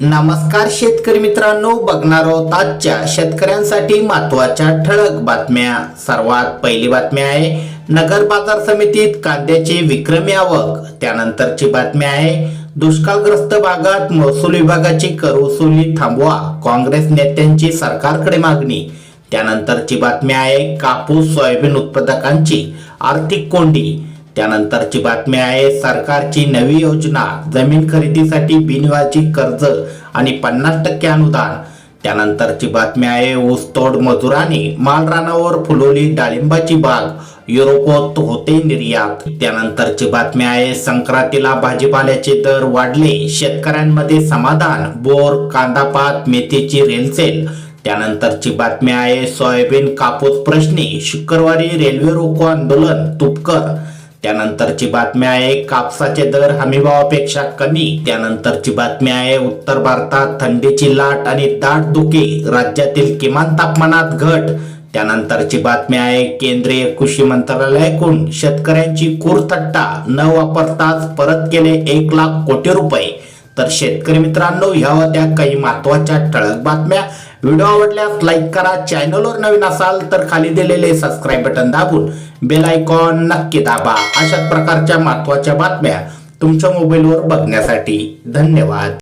नमस्कार शेतकरी मित्रांनो बघणार आहोत आजच्या शेतकऱ्यांसाठी महत्त्वाच्या ठळक बातम्या. सर्वात पहिली बातमी आहे नगर बाजार समितीत कांद्याची विक्रमी आवक त्यानंतरची बातमी आहे दुष्काळग्रस्त भागात महसूल विभागाची कर वसुली थांबवा काँग्रेस नेत्यांची सरकारकडे मागणी. त्यानंतरची बातमी आहे कापूस सोयाबीन उत्पादकांची आर्थिक कोंडी. त्यानंतरची बातमी आहे सरकारची नवी योजना जमीन खरेदीसाठी बिनव्याजी कर्ज आणि पन्नास टक्के अनुदान. त्यानंतरची बातमी आहे ऊसतोड मजुरांनी मालरानावर फुलवली डाळिंबाची बाग. युरोपात होते निर्यात. त्यानंतरची बातमी आहे संक्रांतीला भाजीपाल्याचे दर वाढले शेतकऱ्यांमध्ये समाधान बोर कांदापात मेथीची रेलसेल त्यानंतरची बातमी आहे सोयाबीन कापूस प्रश्नी शुक्रवारी रेल्वे रोको आंदोलन तुपकर. त्यानंतरची बातमी आहे कापसाचे दर हमीभावापेक्षा कमी. त्यानंतरची बातमी आहे उत्तर भारतात थंडीची लाट आणि दाट दुखे राज्यातील किमान तापमानात घट. त्यानंतरची बातमी आहे केंद्रीय कृषी मंत्रालयाकडून शेतकऱ्यांची कुरथट्टा न वापरताच परत केले एक लाख कोटी रुपये. तर शेतकरी मित्रांनो ह्या होत्या काही महत्त्वाच्या ठळक बातम्या. व्हिडिओ आवडल्यास लाईक करा. चॅनलवर नवीन असाल तर खाली दिलेले सबस्क्राईब बटन दाबून बेल आयकॉन नक्की दाबा. अशाच प्रकारच्या महत्त्वाच्या बातम्या तुमच्या मोबाईलवर बघण्यासाठी. धन्यवाद.